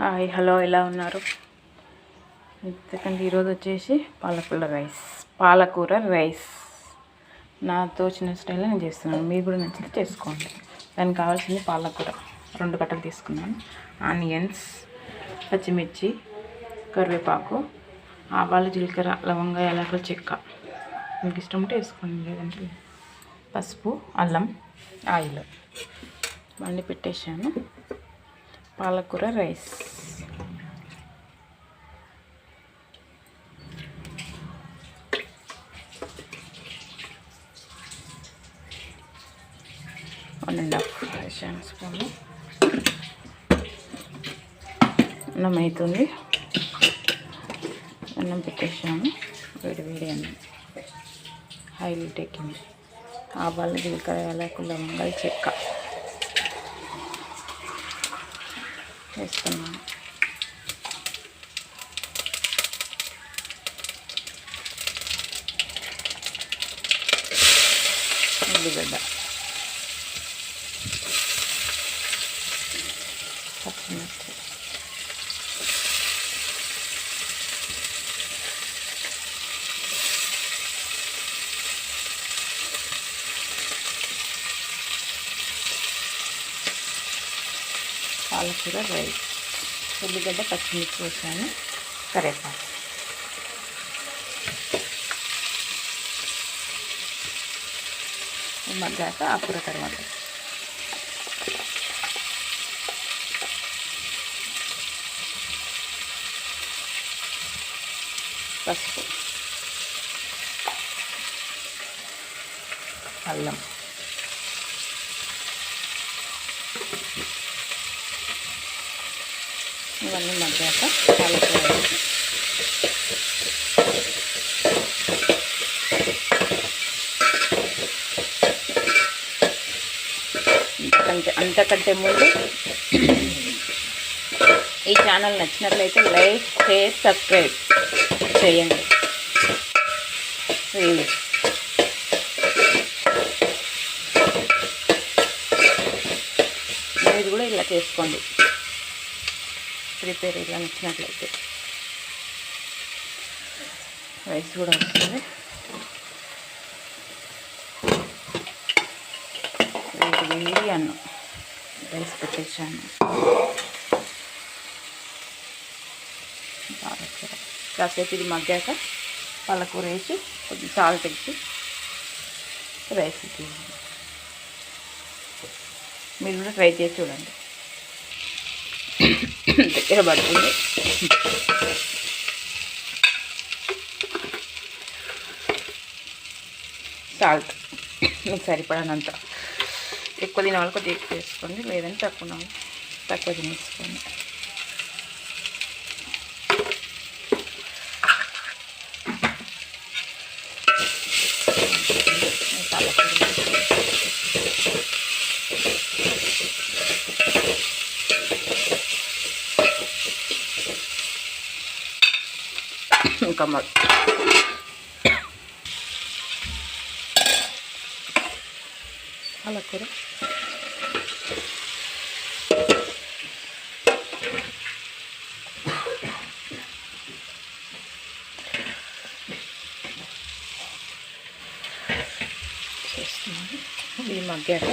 Hi hello ఎలా ఉన్నారు? ఎందుకంటే ఈరోజు వచ్చేసి పాలకూర రైస్ పాలకూర రైస్. నా తోచిన స్టైల్లో నేను చేస్తున్నాను. మీకు కూడా నచ్చితే చేసుకోండి. దానికి కావాల్సింది పాలకూర. రెండు కట్టలు తీసుకున్నాను. ఆనియన్స్ పచ్చిమిర్చి కరివేపాకు ఆవాలు జీలకర్ర లవంగా ఎలాగో చెక్క. మీకు ఇష్టం ఉంటే వేసుకోండి లేదంటే పసుపు అల్లం ఆయిల్. మళ్ళీ పెట్టేశాను. పాలకూర రైస్. వన్ అండ్ హాఫ్ వేసాను స్పూన్ అన్నం అవుతుంది. అన్నం పెట్టేసాము. వేడి వేడి అన్నం. హైలైట్ ఎక్కింది ఆవాలు జీలకర్ర కుల్ల వంగళ చెక్క. వేస్తున్నాను ఉల్లిగడ్డ పచ్చిమిర్చి పాలకూర రైస్. ఉల్లిగడ్డ పచ్చిమిర్చి వేసాను. కరేపాకు మగ్గాక ఆకుర తర్వాత. పసుపు. అల్లం. ఇవన్నీ మగ్గాక పాలకూర అంతకంటే అంతకంటే ముందు ఈ ఛానల్ నచ్చినట్లయితే లైక్ షేర్ సబ్స్క్రైబ్ చేయండి. ప్లీజ్ మీరు కూడా ఇలా చేసుకోండి. ప్రిపేర్ ఇలా నచ్చినట్లయితే రైస్ కూడా వస్తుంది. వేడి వేడి అన్నం. రైస్ పెట్టేసాను పాలకూర కాసేపు ఇది మగ్గాక పాలకూర వేసి కొద్దిగా సాల్ట్ వేసి రైస్ తీయండి మీరు కూడా ట్రై చేసి చూడండి. దగ్గర పడుతుంది. సాల్ట్. మీకు సరిపడనంత. ఎక్కువ తినే వాళ్ళు కొద్దిగా ఎక్కువ వేసుకోండి. లేదంటే తక్కువ తక్కువ తినేసుకోండి. ఇంకా మరి పాలకూర చేస్తున్నాను. ఇది మగ్గాక.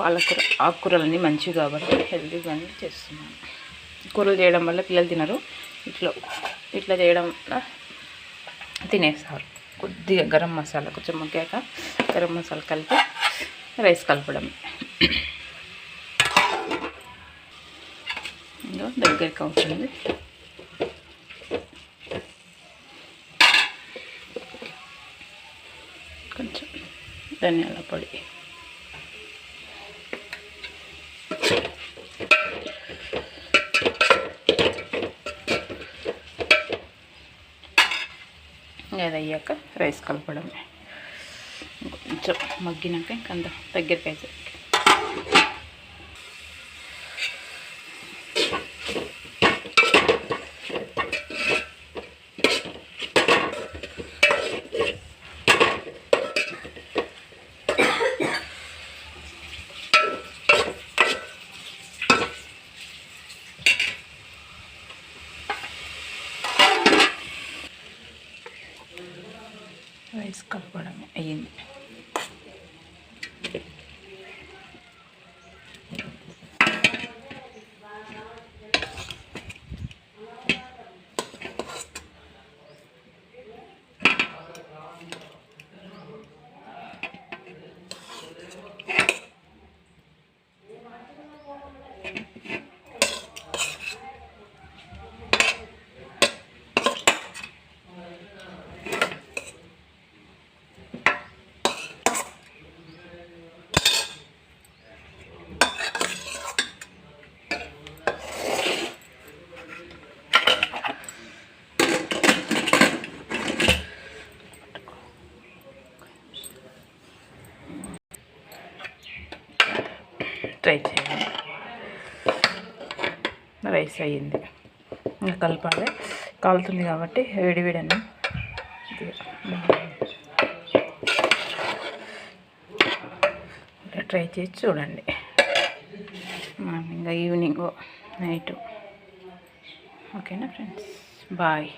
పాలకూర ఆకుకూరలన్నీ మంచివి కాబట్టి హెల్తీగానే చేస్తున్నాను. కూరలు చేయడం వల్ల పిల్లలు తినరు. ఇట్లా ఇట్లా చేయడం వల్ల తినేస్తారు. కొద్దిగా గరం మసాలా కొంచెం మగ్గాక గరం మసాలా కలిపి రైస్ కలపడం. ఇంకో దగ్గరికి అవుతుంది. కొంచెం ధనియాల పొడి. అది అయ్యాక రైస్ కలపడమే. కొంచెం మగ్గినాక ఇంకా అంత దగ్గరికి అయితే రైస్ కలపడమే అయ్యింది. ట్రై చేయండి. రైస్ అయ్యింది. ఇంకా కలపాలి. కాలుతుంది కాబట్టి వేడి ట్రై చేసి చూడండి. ఇంకా ఈవినింగ్ నైట్. ఓకేనా ఫ్రెండ్స్? బాయ్.